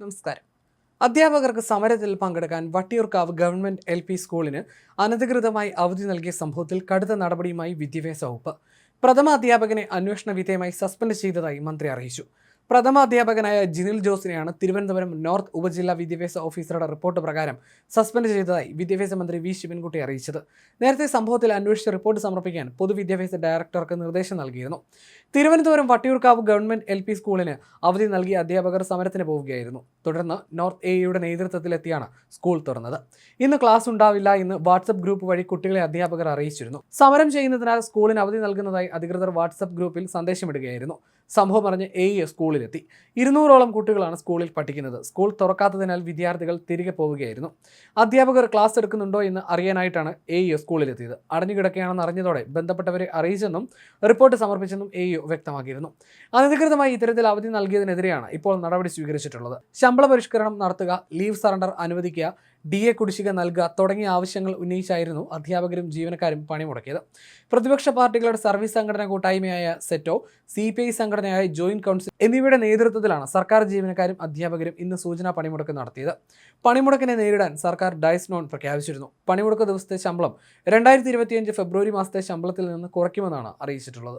നമസ്കാരം. അധ്യാപകർക്ക് സമരത്തിൽ പങ്കെടുക്കാൻ വട്ടിയൂർക്കാവ് ഗവൺമെന്റ് എൽ പി സ്കൂളിന് അനധികൃതമായി അവധി നൽകിയ സംഭവത്തിൽ കടുത്ത നടപടിയുമായി വിദ്യാഭ്യാസ വകുപ്പ്. പ്രഥമ അധ്യാപകനെ അന്വേഷണ വിധേയമായി സസ്പെൻഡ് ചെയ്തതായി മന്ത്രി അറിയിച്ചു. പ്രഥമ അധ്യാപകനായ ജിനിൽ ജോസിനെയാണ് തിരുവനന്തപുരം നോർത്ത് ഉപജില്ലാ വിദ്യാഭ്യാസ ഓഫീസറുടെ റിപ്പോർട്ട് പ്രകാരം സസ്പെൻഡ് ചെയ്തതായി വിദ്യാഭ്യാസ മന്ത്രി വി ശിവൻകുട്ടി അറിയിച്ചത്. നേരത്തെ സംഭവത്തിൽ അന്വേഷിച്ച് റിപ്പോർട്ട് സമർപ്പിക്കാൻ പൊതുവിദ്യാഭ്യാസ ഡയറക്ടർക്ക് നിർദ്ദേശം നൽകിയിരുന്നു. Thiruvananthapuram Vattiyoorkavu government L P സ്കൂളിന് അവധി നൽകിയ അധ്യാപകർ സമരത്തിന് പോവുകയായിരുന്നു. തുടർന്ന് നോർത്ത് എയുടെ നേതൃത്വത്തിലെത്തിയാണ് സ്കൂൾ തുറന്നത്. ഇന്ന് ക്ലാസ് ഉണ്ടാവില്ല എന്ന് വാട്സപ്പ് ഗ്രൂപ്പ് വഴി കുട്ടികളെ അധ്യാപകർ അറിയിച്ചിരുന്നു. സമരം ചെയ്യുന്നതിനാൽ സ്കൂളിന് അവധി നൽകുന്നതായി അധികൃതർ വാട്സപ്പ് ഗ്രൂപ്പിൽ സന്ദേശമിടുകയായിരുന്നു. സംഭവം പറഞ്ഞ് എ ഇ സ്കൂളിലെത്തി. ഇരുന്നൂറോളം കുട്ടികളാണ് സ്കൂളിൽ പഠിക്കുന്നത്. സ്കൂൾ തുറക്കാത്തതിനാൽ വിദ്യാർത്ഥികൾ തിരികെ പോവുകയായിരുന്നു. അധ്യാപകർ ക്ലാസ് എടുക്കുന്നുണ്ടോ എന്ന് അറിയാനായിട്ടാണ് എ ഇ സ്കൂളിലെത്തിയത്. അടഞ്ഞുകിടക്കുകയാണെന്ന് അറിഞ്ഞതോടെ ബന്ധപ്പെട്ടവരെ അറിയിച്ചെന്നും റിപ്പോർട്ട് സമർപ്പിച്ചെന്നും എ ഇ വ്യക്തമാക്കിയിരുന്നു. അനധികൃതമായി ഇത്തരത്തിൽ അവധി നൽകിയതിനെതിരെയാണ് ഇപ്പോൾ നടപടി സ്വീകരിച്ചിട്ടുള്ളത്. ശമ്പള പരിഷ്കരണം നടത്തുക ലീവ് സറണ്ടർ അനുവദിക്കുക ഡി എ കുടിശ്ശിക നൽകുക തുടങ്ങിയ ആവശ്യങ്ങൾ ഉന്നയിച്ചായിരുന്നു അധ്യാപകരും ജീവനക്കാരും പണിമുടക്കിയത്. പ്രതിപക്ഷ പാർട്ടികളുടെ സർവീസ് സംഘടന കൂട്ടായ്മയായ സെറ്റോ സി പി ഐ സംഘടനയായ ജോയിന്റ് കൗൺസിൽ എന്നിവയുടെ നേതൃത്വത്തിലാണ് സർക്കാർ ജീവനക്കാരും അധ്യാപകരും ഇന്ന് സൂചനാ പണിമുടക്ക് നടത്തിയത്. പണിമുടക്കിനെ നേരിടാൻ സർക്കാർ ഡയസ് നോൺ പ്രഖ്യാപിച്ചിരുന്നു. പണിമുടക്ക് ദിവസത്തെ ശമ്പളം രണ്ടായിരത്തി ഫെബ്രുവരി മാസത്തെ ശമ്പളത്തിൽ നിന്ന് കുറയ്ക്കുമെന്നാണ് അറിയിച്ചിട്ടുള്ളത്.